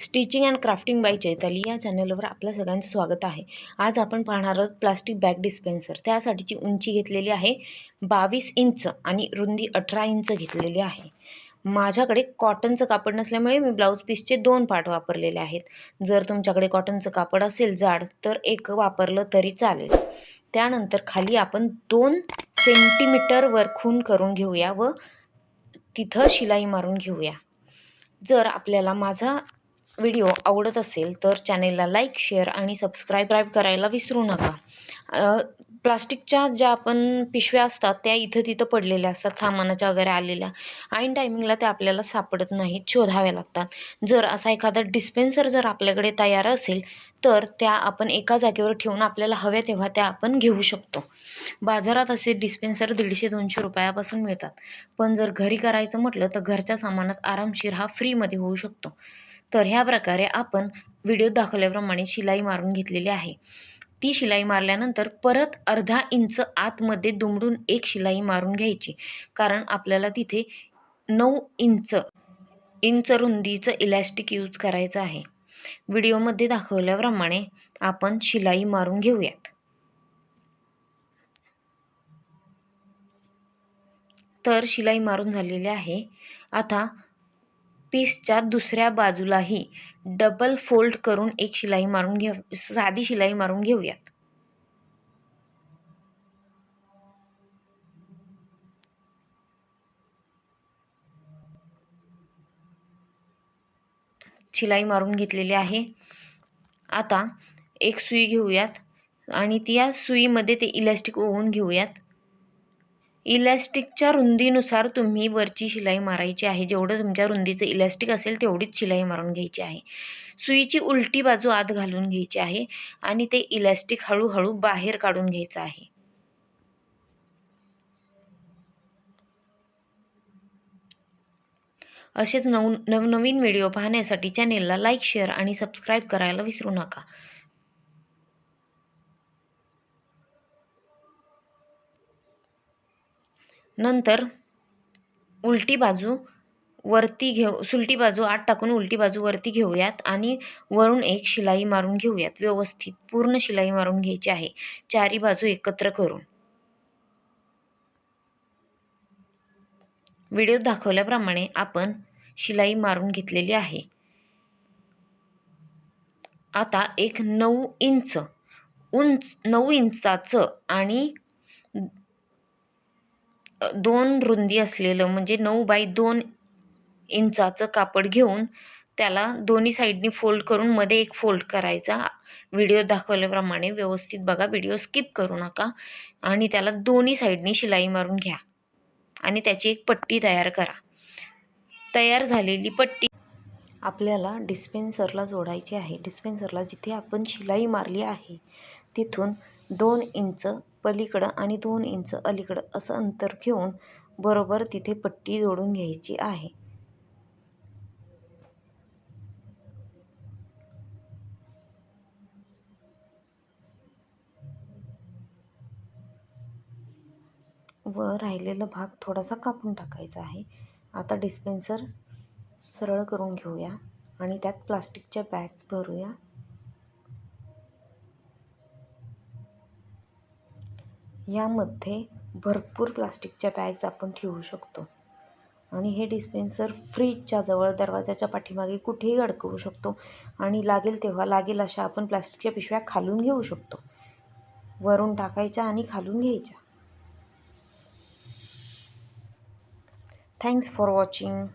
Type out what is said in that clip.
Stitching and crafting by Chaitali या चॅनलवर आपलं सगळ्यांचं स्वागत आहे. आज आपण पाहणार आहोत प्लास्टिक बॅग डिस्पेन्सर. त्यासाठीची उंची घेतलेली आहे बावीस इंच आणि रुंदी अठरा इंच घेतलेली आहे. माझ्याकडे कॉटनचं कापड नसल्यामुळे मी ब्लाऊज पीसचे दोन पार्ट वापरलेले आहेत. जर तुमच्याकडे कॉटनचं कापड असेल जाड तर एक वापरलं तरी चालेल. त्यानंतर खाली आपण दोन सेंटीमीटरवर खून करून घेऊया व तिथं शिलाई मारून घेऊया. जर आपल्याला माझा व्हिडिओ आवडत असेल तर चॅनेलला लाईक शेअर आणि सबस्क्राईब करायला विसरू नका. प्लास्टिकच्या ज्या आपण पिशव्या असतात त्या इथं तिथं पडलेल्या असतात सामानाच्या वगैरे आलेल्या. ऐन टायमिंगला त्या आपल्याला सापडत नाहीत शोधाव्या लागतात. जर असा एखादा डिस्पेन्सर जर आपल्याकडे तयार असेल तर त्या आपण एका जागेवर ठेवून आपल्याला हव्या तेव्हा त्या आपण घेऊ शकतो. बाजारात असे डिस्पेन्सर दीडशे दोनशे रुपयापासून मिळतात. पण जर घरी करायचं म्हटलं तर घरच्या सामानात आरामशीर हा फ्रीमध्ये होऊ शकतो. तर ह्या प्रकारे आपण व्हिडिओत दाखवल्याप्रमाणे शिलाई मारून घेतलेली आहे. ती शिलाई मारल्यानंतर परत अर्धा इंच आतमध्ये दुमडून एक शिलाई मारून घ्यायची. कारण आपल्याला तिथे नऊ इंच इंच रुंदीचं इलॅस्टिक यूज करायचं आहे. व्हिडिओमध्ये दाखवल्याप्रमाणे आपण शिलाई मारून घेऊयात. तर शिलाई मारून झालेली आहे. आता पीसच्या दुसऱ्या बाजूलाही डबल फोल्ड करून एक शिलाई मारून घेऊ साधी शिलाई मारून घेऊयात. शिलाई मारून घेतलेली आहे. आता एक सुई घेऊयात आणि त्या सुईमध्ये ते इलॅस्टिक ओवून घेऊयात. इलॅस्टिकच्या रुंदीनुसार तुम्ही वरची शिलाई मारायची आहे. जेवढं तुमच्या रुंदीचं इलॅस्टिक असेल तेवढीच शिलाई मारून घ्यायची आहे. सुईची उलटी बाजू आत घालून घ्यायची आहे आणि ते इलॅस्टिक हळूहळू बाहेर काढून घ्यायचं आहे. असेच नव नवनवीन व्हिडिओ पाहण्यासाठी चॅनेलला लाईक शेअर आणि सबस्क्राईब करायला विसरू नका. नंतर उलटी बाजू वरती घेऊ सुलटी बाजू आत टाकून उलटी बाजू वरती घेऊयात आणि वरून एक शिलाई मारून घेऊयात. व्यवस्थित पूर्ण शिलाई मारून घ्यायची आहे. चारी बाजू एकत्र करून. व्हिडिओ दाखवल्याप्रमाणे आपण शिलाई मारून घेतलेली आहे. आता एक नऊ इंच उंच नऊ इंचाचं आणि दोन रुंदी असलेलं म्हणजे नऊ बाय दोन इंचाचं कापड घेऊन त्याला दोन्ही साईडनी फोल्ड करून मध्ये एक फोल्ड करायचा. व्हिडिओ दाखवल्याप्रमाणे व्यवस्थित बघा व्हिडिओ स्किप करू नका आणि त्याला दोन्ही साईडनी शिलाई मारून घ्या आणि त्याची एक पट्टी तयार करा. तयार झालेली पट्टी आपल्याला डिस्पेन्सरला जोडायची आहे. डिस्पेन्सरला जिथे आपण शिलाई मारली आहे तिथून दोन इंच पलीकडं आणि दोन इंच अलीकडं असं अंतर घेऊन बरोबर तिथे पट्टी जोडून घ्यायची आहे. व राहिलेला भाग थोडासा कापून टाकायचा आहे. आता डिस्पेन्सर सरळ करून घेऊया आणि त्यात प्लास्टिकच्या बॅग्स भरूया. यामध्ये भरपूर प्लास्टिकच्या बॅग्स आपण ठेवू शकतो. आणि हे डिस्पेन्सर फ्रीजच्या जवळ दरवाजाच्या पाठीमागे कुठेही अडकवू शकतो. आणि लागेल तेव्हा लागेल अशा आपण प्लास्टिकच्या पिशव्या खालून घेऊ शकतो. वरून टाकायच्या आणि खालून घ्यायच्या. Thanks for watching